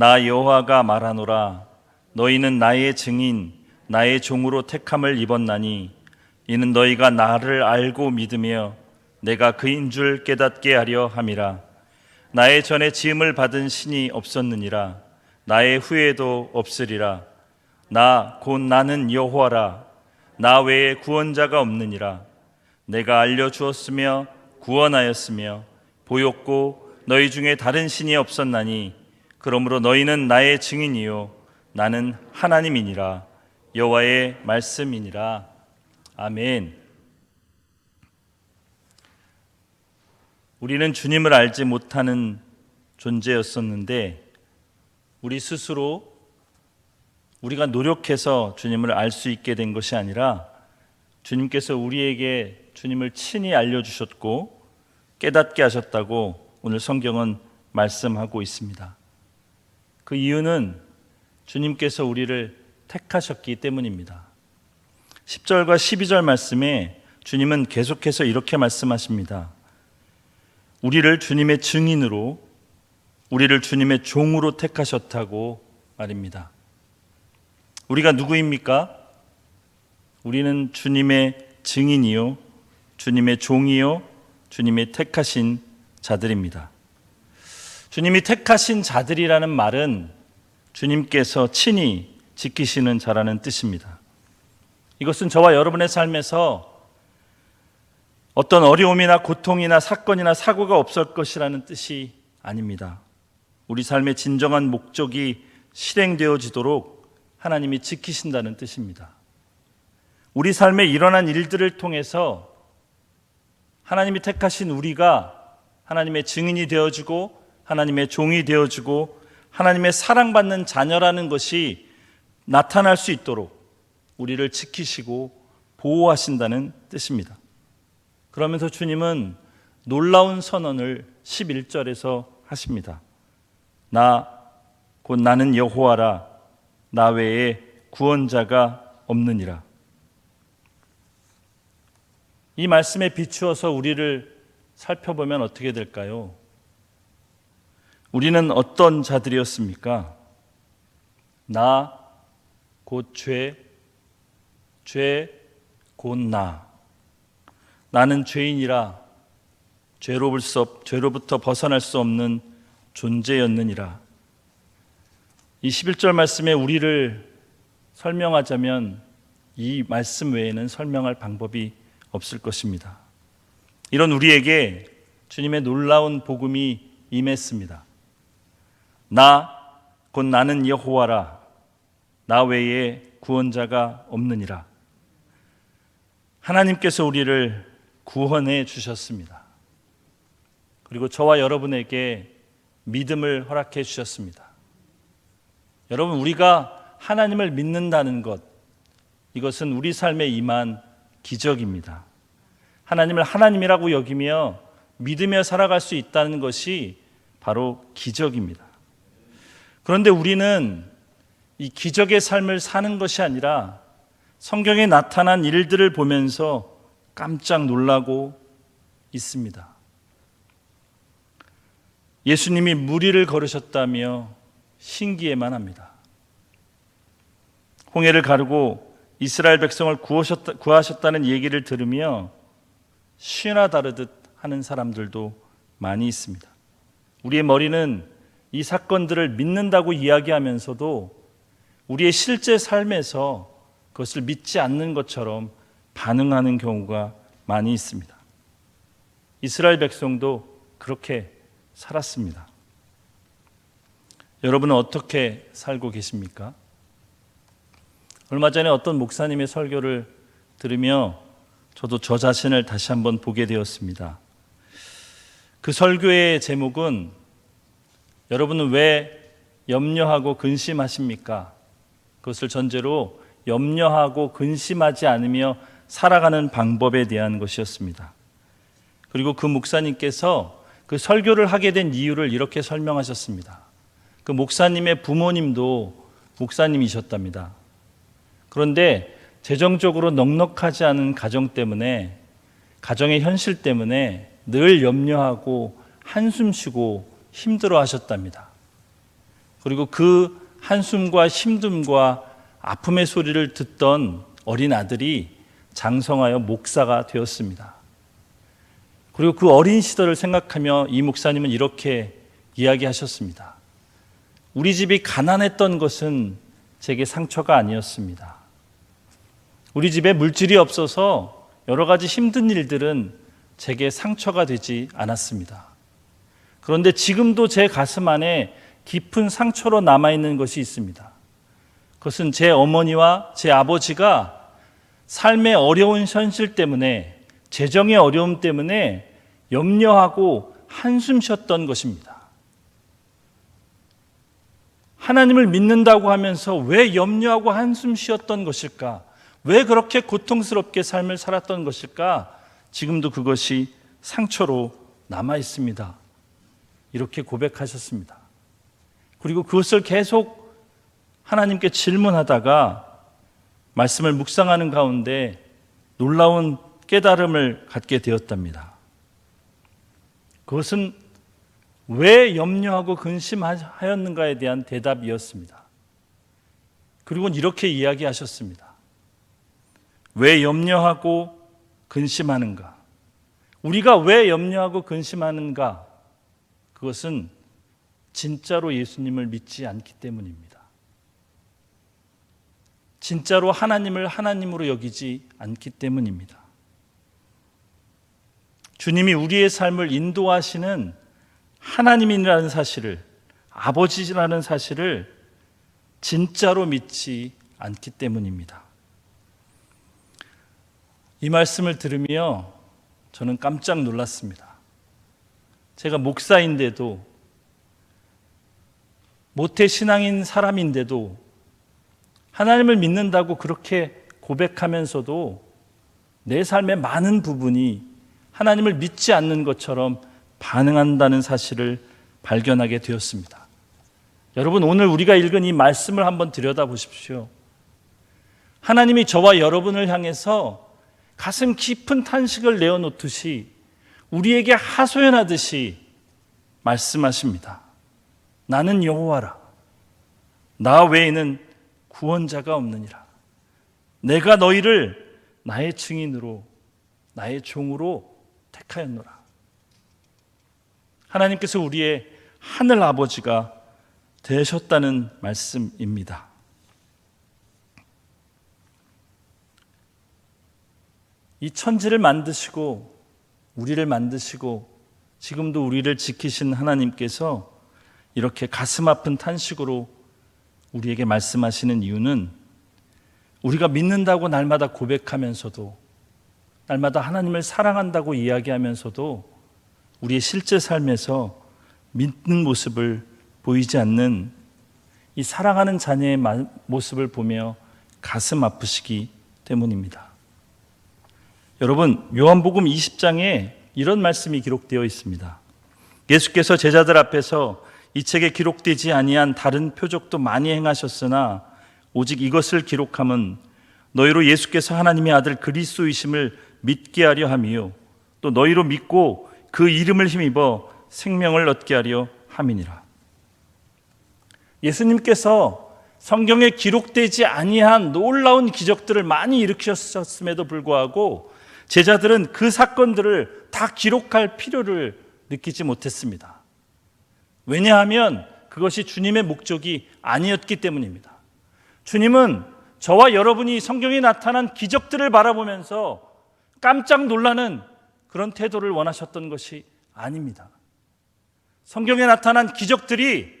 나 여호와가 말하노라. 너희는 나의 증인 나의 종으로 택함을 입었나니 이는 너희가 나를 알고 믿으며 내가 그인 줄 깨닫게 하려 함이라. 나의 전에 지음을 받은 신이 없었느니라. 나의 후에도 없으리라. 나 곧 나는 여호와라. 나 외에 구원자가 없느니라. 내가 알려 주었으며 구원하였으며 보였고 너희 중에 다른 신이 없었나니 그러므로 너희는 나의 증인이요 나는 하나님이니라 여호와의 말씀이니라 아멘. 우리는 주님을 알지 못하는 존재였었는데 우리 스스로 우리가 노력해서 주님을 알 수 있게 된 것이 아니라 주님께서 우리에게 주님을 친히 알려주셨고 깨닫게 하셨다고 오늘 성경은 말씀하고 있습니다. 그 이유는 주님께서 우리를 택하셨기 때문입니다. 10절과 12절 말씀에 주님은 계속해서 이렇게 말씀하십니다. 우리를 주님의 증인으로 우리를 주님의 종으로 택하셨다고 말입니다. 우리가 누구입니까? 우리는 주님의 증인이요, 주님의 종이요, 주님의 택하신 자들입니다. 주님이 택하신 자들이라는 말은 주님께서 친히 지키시는 자라는 뜻입니다. 이것은 저와 여러분의 삶에서 어떤 어려움이나 고통이나 사건이나 사고가 없을 것이라는 뜻이 아닙니다. 우리 삶의 진정한 목적이 실행되어지도록 하나님이 지키신다는 뜻입니다. 우리 삶에 일어난 일들을 통해서 하나님이 택하신 우리가 하나님의 증인이 되어주고 하나님의 종이 되어주고 하나님의 사랑받는 자녀라는 것이 나타날 수 있도록 우리를 지키시고 보호하신다는 뜻입니다. 그러면서 주님은 놀라운 선언을 11절에서 하십니다. 나, 곧 나는 여호와라. 나 외에 구원자가 없느니라. 이 말씀에 비추어서 우리를 살펴보면 어떻게 될까요? 우리는 어떤 자들이었습니까? 나, 곧 죄, 죄, 곧 나. 나는 죄인이라 죄로부터 벗어날 수 없는 존재였느니라. 이 11절 말씀에 우리를 설명하자면 이 말씀 외에는 설명할 방법이 없을 것입니다. 이런 우리에게 주님의 놀라운 복음이 임했습니다. 나, 곧 나는 여호와라. 나 외에 구원자가 없느니라. 하나님께서 우리를 구원해 주셨습니다. 그리고 저와 여러분에게 믿음을 허락해 주셨습니다. 여러분, 우리가 하나님을 믿는다는 것, 이것은 우리 삶에 임한 기적입니다. 하나님을 하나님이라고 여기며 믿으며 살아갈 수 있다는 것이 바로 기적입니다. 그런데 우리는 이 기적의 삶을 사는 것이 아니라 성경에 나타난 일들을 보면서 깜짝 놀라고 있습니다. 예수님이 무리를 걸으셨다며 신기해만 합니다. 홍해를 가르고 이스라엘 백성을 구하셨다, 구하셨다는 얘기를 들으며 쉬나 다르듯 하는 사람들도 많이 있습니다. 우리의 머리는 이 사건들을 믿는다고 이야기하면서도 우리의 실제 삶에서 그것을 믿지 않는 것처럼 반응하는 경우가 많이 있습니다. 이스라엘 백성도 그렇게 살았습니다. 여러분은 어떻게 살고 계십니까? 얼마 전에 어떤 목사님의 설교를 들으며 저도 저 자신을 다시 한번 보게 되었습니다. 그 설교의 제목은 여러분은 왜 염려하고 근심하십니까? 그것을 전제로 염려하고 근심하지 않으며 살아가는 방법에 대한 것이었습니다. 그리고 그 목사님께서 그 설교를 하게 된 이유를 이렇게 설명하셨습니다. 그 목사님의 부모님도 목사님이셨답니다. 그런데 재정적으로 넉넉하지 않은 가정 때문에 가정의 현실 때문에 늘 염려하고 한숨 쉬고 힘들어 하셨답니다. 그리고 그 한숨과 힘듦과 아픔의 소리를 듣던 어린 아들이 장성하여 목사가 되었습니다. 그리고 그 어린 시절을 생각하며 이 목사님은 이렇게 이야기하셨습니다. 우리 집이 가난했던 것은 제게 상처가 아니었습니다. 우리 집에 물질이 없어서 여러 가지 힘든 일들은 제게 상처가 되지 않았습니다. 그런데 지금도 제 가슴 안에 깊은 상처로 남아있는 것이 있습니다. 그것은 제 어머니와 제 아버지가 삶의 어려운 현실 때문에 재정의 어려움 때문에 염려하고 한숨 쉬었던 것입니다. 하나님을 믿는다고 하면서 왜 염려하고 한숨 쉬었던 것일까? 왜 그렇게 고통스럽게 삶을 살았던 것일까? 지금도 그것이 상처로 남아 있습니다. 이렇게 고백하셨습니다. 그리고 그것을 계속 하나님께 질문하다가 말씀을 묵상하는 가운데 놀라운 깨달음을 갖게 되었답니다. 그것은 왜 염려하고 근심하였는가에 대한 대답이었습니다. 그리고 이렇게 이야기하셨습니다. 왜 염려하고 근심하는가? 우리가 왜 염려하고 근심하는가? 그것은 진짜로 예수님을 믿지 않기 때문입니다. 진짜로 하나님을 하나님으로 여기지 않기 때문입니다. 주님이 우리의 삶을 인도하시는 하나님이라는 사실을, 아버지라는 사실을 진짜로 믿지 않기 때문입니다. 이 말씀을 들으며 저는 깜짝 놀랐습니다. 제가 목사인데도 모태 신앙인 사람인데도 하나님을 믿는다고 그렇게 고백하면서도 내 삶의 많은 부분이 하나님을 믿지 않는 것처럼 반응한다는 사실을 발견하게 되었습니다. 여러분, 오늘 우리가 읽은 이 말씀을 한번 들여다 보십시오. 하나님이 저와 여러분을 향해서 가슴 깊은 탄식을 내어놓듯이 우리에게 하소연하듯이 말씀하십니다. 나는 여호와라. 나 외에는 구원자가 없느니라. 내가 너희를 나의 증인으로 나의 종으로 택하였노라. 하나님께서 우리의 하늘 아버지가 되셨다는 말씀입니다. 이 천지를 만드시고 우리를 만드시고 지금도 우리를 지키신 하나님께서 이렇게 가슴 아픈 탄식으로 우리에게 말씀하시는 이유는 우리가 믿는다고 날마다 고백하면서도 날마다 하나님을 사랑한다고 이야기하면서도 우리의 실제 삶에서 믿는 모습을 보이지 않는 이 사랑하는 자녀의 모습을 보며 가슴 아프시기 때문입니다. 여러분, 요한복음 20장에 이런 말씀이 기록되어 있습니다. 예수께서 제자들 앞에서 이 책에 기록되지 아니한 다른 표적도 많이 행하셨으나 오직 이것을 기록함은 너희로 예수께서 하나님의 아들 그리스도이심을 믿게 하려 함이요 또 너희로 믿고 그 이름을 힘입어 생명을 얻게 하려 함이니라. 예수님께서 성경에 기록되지 아니한 놀라운 기적들을 많이 일으키셨음에도 불구하고 제자들은 그 사건들을 다 기록할 필요를 느끼지 못했습니다. 왜냐하면 그것이 주님의 목적이 아니었기 때문입니다. 주님은 저와 여러분이 성경에 나타난 기적들을 바라보면서 깜짝 놀라는 그런 태도를 원하셨던 것이 아닙니다. 성경에 나타난 기적들이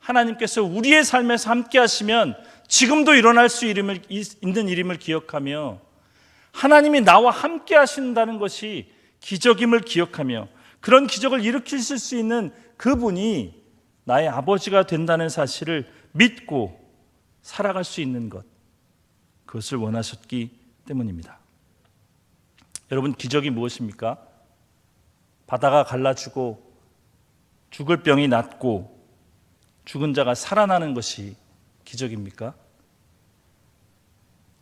하나님께서 우리의 삶에서 함께 하시면 지금도 일어날 수 있는 일임을 기억하며 하나님이 나와 함께 하신다는 것이 기적임을 기억하며 그런 기적을 일으키실 수 있는 그분이 나의 아버지가 된다는 사실을 믿고 살아갈 수 있는 것 그것을 원하셨기 때문입니다. 여러분 기적이 무엇입니까? 바다가 갈라지고 죽을 병이 낫고 죽은 자가 살아나는 것이 기적입니까?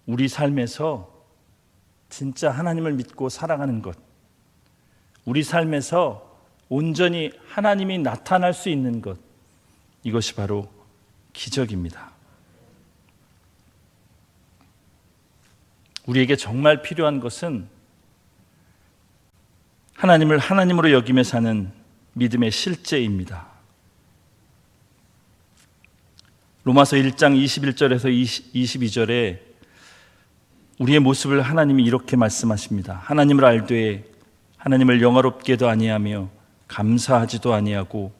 우리 삶에서 진짜 하나님을 믿고 살아가는 것, 우리 삶에서 온전히 하나님이 나타날 수 있는 것, 이것이 바로 기적입니다. 우리에게 정말 필요한 것은 하나님을 하나님으로 여기며 사는 믿음의 실제입니다. 로마서 1장 21절에서 22절에 우리의 모습을 하나님이 이렇게 말씀하십니다. 하나님을 알되 하나님을 영화롭게도 아니하며 감사하지도 아니하고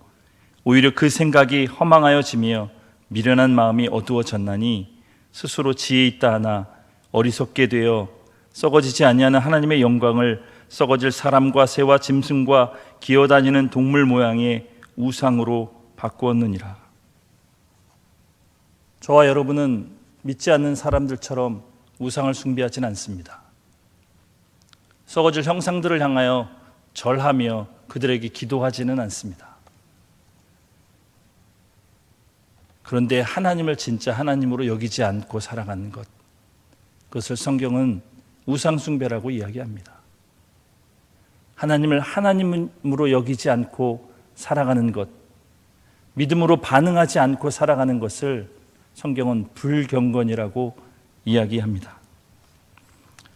오히려 그 생각이 허망하여지며 미련한 마음이 어두워졌나니 스스로 지혜 있다 하나 어리석게 되어 썩어지지 아니하는 하나님의 영광을 썩어질 사람과 새와 짐승과 기어다니는 동물 모양의 우상으로 바꾸었느니라. 저와 여러분은 믿지 않는 사람들처럼 우상을 숭배하진 않습니다. 썩어질 형상들을 향하여 절하며 그들에게 기도하지는 않습니다. 그런데 하나님을 진짜 하나님으로 여기지 않고 살아가는 것, 그것을 성경은 우상숭배라고 이야기합니다. 하나님을 하나님으로 여기지 않고 살아가는 것, 믿음으로 반응하지 않고 살아가는 것을 성경은 불경건이라고 이야기합니다.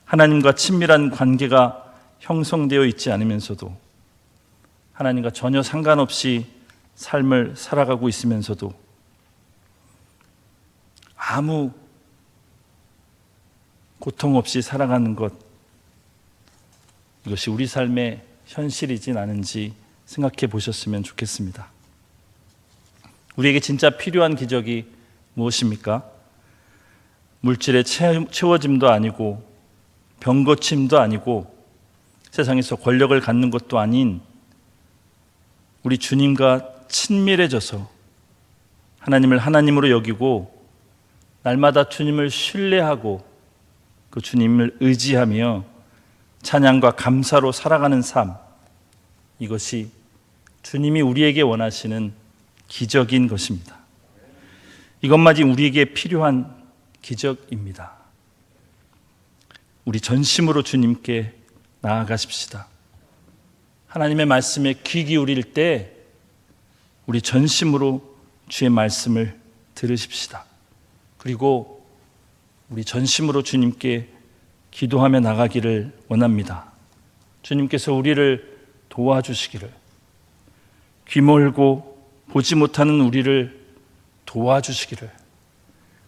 하나님과 친밀한 관계가 형성되어 있지 않으면서도 하나님과 전혀 상관없이 삶을 살아가고 있으면서도 아무 고통 없이 살아가는 것 이것이 우리 삶의 현실이진 않은지 생각해 보셨으면 좋겠습니다. 우리에게 진짜 필요한 기적이 무엇입니까? 물질의 채워짐도 아니고 병고침도 아니고 세상에서 권력을 갖는 것도 아닌 우리 주님과 친밀해져서 하나님을 하나님으로 여기고 날마다 주님을 신뢰하고 그 주님을 의지하며 찬양과 감사로 살아가는 삶 이것이 주님이 우리에게 원하시는 기적인 것입니다. 이것마저 우리에게 필요한 기적입니다. 우리 전심으로 주님께 나아가십시다. 하나님의 말씀에 귀 기울일 때 우리 전심으로 주의 말씀을 들으십시다. 그리고 우리 전심으로 주님께 기도하며 나가기를 원합니다. 주님께서 우리를 도와주시기를 귀몰고 보지 못하는 우리를 도와주시기를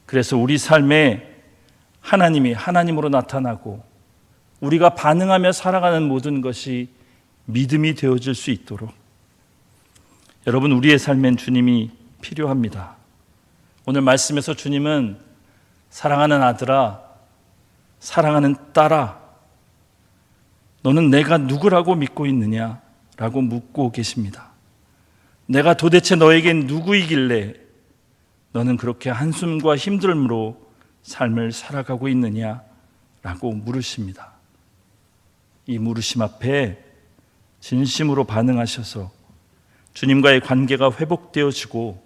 그래서 우리 삶에 하나님이 하나님으로 나타나고 우리가 반응하며 살아가는 모든 것이 믿음이 되어질 수 있도록 여러분 우리의 삶엔 주님이 필요합니다. 오늘 말씀에서 주님은 사랑하는 아들아 사랑하는 딸아 너는 내가 누구라고 믿고 있느냐 라고 묻고 계십니다. 내가 도대체 너에겐 누구이길래 너는 그렇게 한숨과 힘듦으로 삶을 살아가고 있느냐? 라고 물으십니다. 이 물으심 앞에 진심으로 반응하셔서 주님과의 관계가 회복되어지고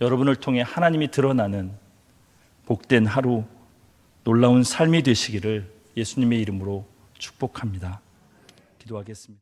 여러분을 통해 하나님이 드러나는 복된 하루, 놀라운 삶이 되시기를 예수님의 이름으로 축복합니다. 기도하겠습니다.